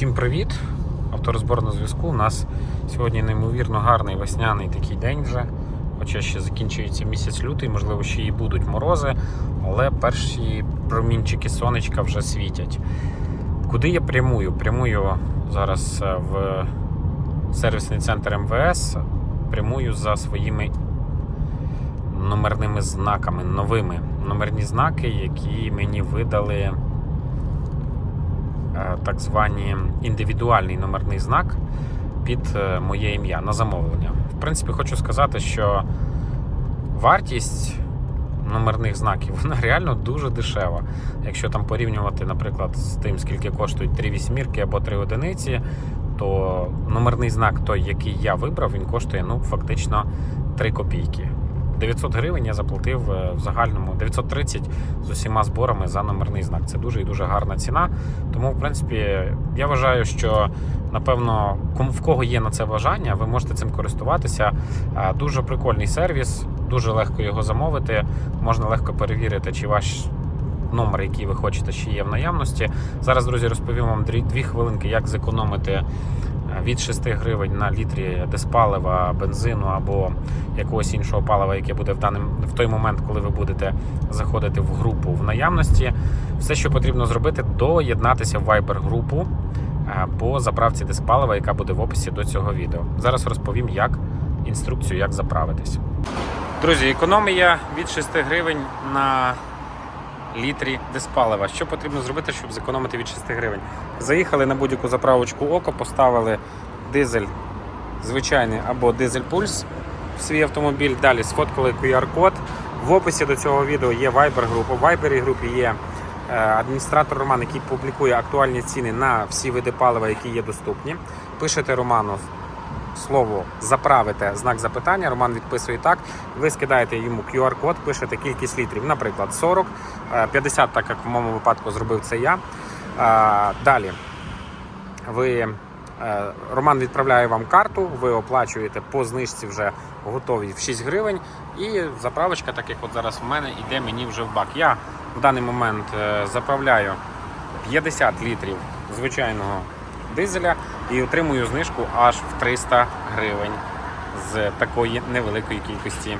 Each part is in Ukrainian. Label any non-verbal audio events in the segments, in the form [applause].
Всім привіт! Авторозбор на зв'язку. У нас сьогодні неймовірно гарний весняний такий день вже. Хоча ще закінчується місяць лютий, можливо, ще і будуть морози, але перші промінчики сонечка вже світять. Куди я прямую? Прямую зараз е, в сервісний центр МВС, прямую за своїми номерними знаками, новими номерні знаки, які мені видали так звані індивідуальний номерний знак під е, моє ім'я на замовлення. В принципі, хочу сказати, що вартість номерних знаків [laughs] вона реально дуже дешева. Якщо там порівнювати, наприклад, з тим, скільки коштують три вісьмірки або три одиниці, то номерний знак, той, який я вибрав, він коштує ну, фактично 3 копійки. 900 гривень я заплатив е, в загальному 930 з усіма зборами за номерний знак. Це дуже і дуже гарна ціна. Тому, в принципі, я вважаю, що напевно, в кого є на це бажання, ви можете цим користуватися. Дуже прикольний сервіс, дуже легко його замовити. Можна легко перевірити, чи ваш номер, який ви хочете, ще є в наявності. Зараз, друзі, розповім вам дві, хвилинки, як зекономити е, від 6 гривень на літрі диспалива, бензину або якогось іншого палива, яке буде в даний в той момент, коли ви будете заходити в групу в наявності. Все, що потрібно зробити, доєднатися в Viber групу е, по заправці диспалива, яка буде в описі до цього відео. Зараз розповім, як інструкцію, як заправитись. Друзі, економія від 6 гривень на літрі диспалива. Що потрібно зробити, щоб зекономити від 6 гривень? Заїхали на будь-яку заправочку око, поставили дизель звичайний або дизель пульс в свій автомобіль. Далі сфоткали QR-код. В описі до цього відео є Viber група. В Viber групі є е, адміністратор Роман, який публікує актуальні ціни на всі види палива, які є доступні. Пишете Роману слово заправите знак запитання. Роман відписує так. Ви скидаєте йому QR-код, пишете кількість літрів, наприклад, 40, е, 50, так як в моєму випадку зробив це я. Е, Далі ви. е, Роман відправляє вам карту, ви оплачуєте по знижці вже готові в 6 гривень. І заправочка, так як от зараз в мене, йде мені вже в бак. Я в даний момент е, заправляю 50 літрів звичайного дизеля і отримую знижку аж в 300 гривень з такої невеликої кількості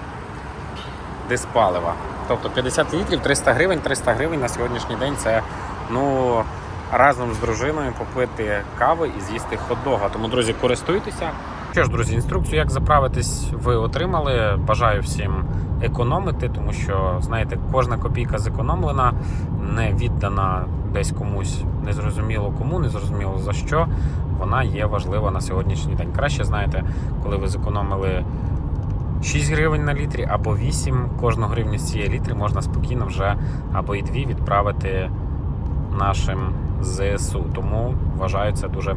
диспалива. Тобто 50 літрів, 300 гривень, 300 гривень на сьогоднішній день це ну разом з дружиною попити кави і з'їсти хот-дога. Тому, друзі, користуйтеся. Що ж, друзі, інструкцію, як заправитись, ви отримали. Бажаю всім економити, тому що, знаєте, кожна копійка зекономлена, не віддана десь комусь незрозуміло кому, незрозуміло за що. Вона є важлива на сьогоднішній день. Краще знаєте, коли ви зекономили 6 гривень на літрі або 8, кожну гривню з цієї літри можна спокійно вже або і 2 відправити нашим ЗСУ. Тому вважаю це дуже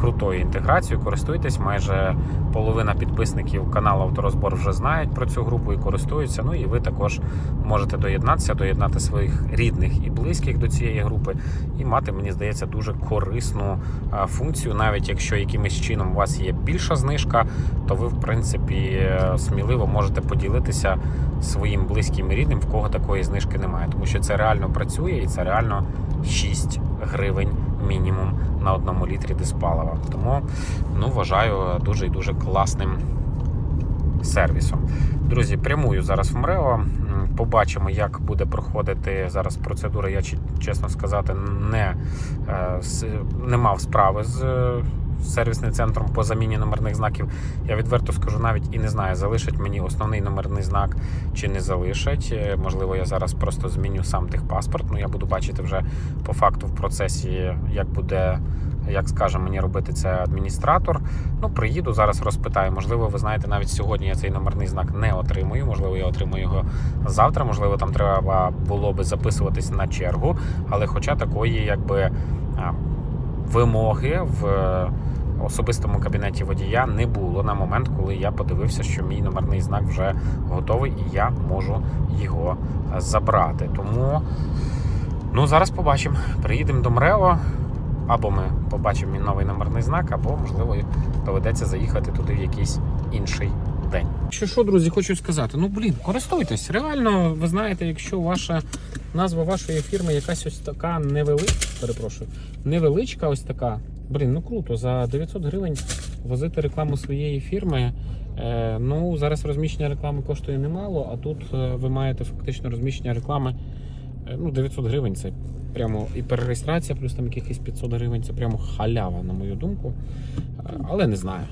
крутою інтеграцією. Користуйтесь. Майже половина підписників каналу Авторозбор вже знають про цю групу і користуються. Ну і ви також можете доєднатися, доєднати своїх рідних і близьких до цієї групи і мати, мені здається, дуже корисну функцію. Навіть якщо якимось чином у вас є більша знижка, то ви, в принципі, е, сміливо можете поділитися своїм близьким і рідним, в кого такої знижки немає, тому що це реально працює і це реально 6 гривень мінімум на одному літрі диспалива. Тому ну, вважаю дуже і дуже класним сервісом. Друзі, прямую зараз в МРЕО. Побачимо, як буде проходити зараз процедура. Я чесно сказати, не, е, не мав справи з е, сервісним центром по заміні номерних знаків. Я відверто скажу, навіть і не знаю, залишать мені основний номерний знак чи не залишать. Е, Можливо, я зараз просто зміню сам техпаспорт. Ну я буду бачити вже по факту в процесі, як буде. Як скаже мені робити це адміністратор. Ну, приїду, зараз розпитаю. Можливо, ви знаєте, навіть сьогодні я цей номерний знак не отримую. Можливо, я отримую його завтра. Можливо, там треба було би записуватись на чергу. Але хоча такої, якби вимоги в особистому кабінеті водія не було на момент, коли я подивився, що мій номерний знак вже готовий, і я можу його забрати. Тому ну зараз побачимо. Приїдемо до МРЕО. Або ми побачимо мій новий номерний знак, або, можливо, доведеться заїхати туди в якийсь інший день. Що що, друзі, хочу сказати. Ну блін, користуйтесь. Реально, ви знаєте, якщо ваша назва вашої фірми якась ось така невеличка, перепрошую, невеличка, ось така, Блін, ну круто, за 900 гривень возити рекламу своєї фірми. Е, ну, зараз розміщення реклами коштує немало, а тут е, ви маєте фактично розміщення реклами. е, Ну, 900 гривень це прямо і перереєстрація, плюс там якихось 500 гривень, це прямо халява, на мою думку. Але не знаю.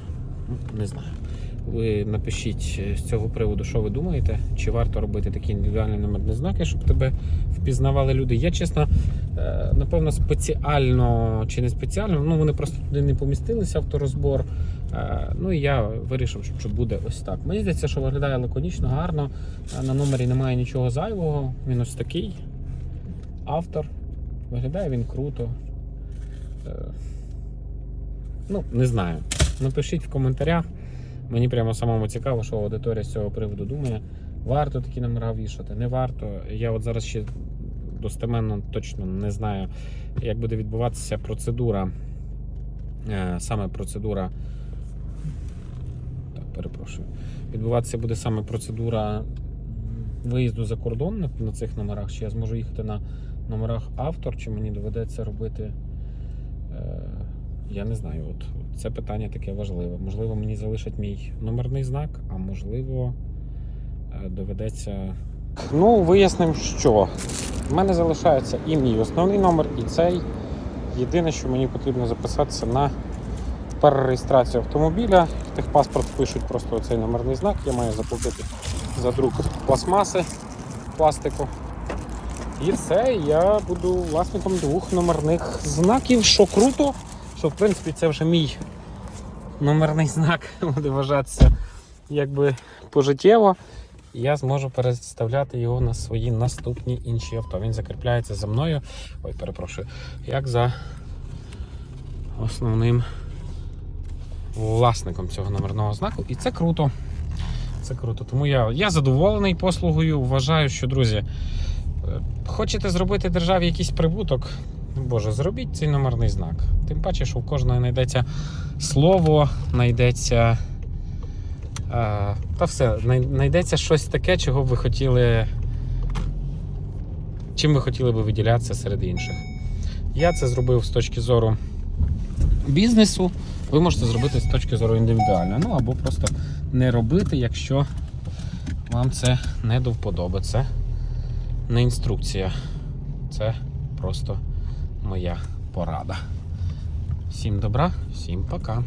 Не знаю. Ви напишіть е, з цього приводу, що ви думаєте, чи варто робити такі індивідуальні номерні знаки, щоб тебе впізнавали люди. Я чесно, е, напевно, спеціально чи не спеціально, ну вони просто туди не помістилися авторозбор. Е, Ну і я вирішив, що- буде ось так. Мені здається, що виглядає лаконічно, гарно. На номері немає нічого зайвого. Він ось такий. Автор. Виглядає він круто. Ну, не знаю. Напишіть в коментарях. Мені прямо самому цікаво, що аудиторія з цього приводу думає. Варто такі номера вішати, не варто. Я от зараз ще достеменно точно не знаю, як буде відбуватися процедура. Е, Саме процедура. Так, перепрошую. Відбуватися буде саме процедура виїзду за кордон на, цих номерах. Чи я зможу їхати на номерах автор, чи мені доведеться робити. Я не знаю. От, от це питання таке важливе. Можливо, мені залишать мій номерний знак, а можливо, е, доведеться. Ну, вияснимо, що в мене залишається і мій основний номер, і цей. Єдине, що мені потрібно записатися на перереєстрацію автомобіля. В техпаспорт пишуть просто цей номерний знак. Я маю заплатити за друк пластмаси, пластику. І все, я буду власником двох номерних знаків, що круто, що в принципі це вже мій номерний знак [laughs] буде вважатися якби пожиттєво. Я зможу переставляти його на свої наступні інші авто. Він закріпляється за мною. Ой, перепрошую, як за основним власником цього номерного знаку. І це круто. Це круто. Тому я, я задоволений послугою. Вважаю, що, друзі, е, хочете зробити державі якийсь прибуток. Боже, зробіть цей номерний знак. Тим паче, що в кожного знайдеться слово, знайдеться. е, Та все, знайдеться щось таке, чого б ви хотіли. Чим ви хотіли би виділятися серед інших. Я це зробив з точки зору бізнесу. Ви можете зробити з точки зору індивідуально. Ну або просто не робити, якщо вам це не до вподоби. Це не інструкція. Це просто моя порада. Всім добра, всім пока.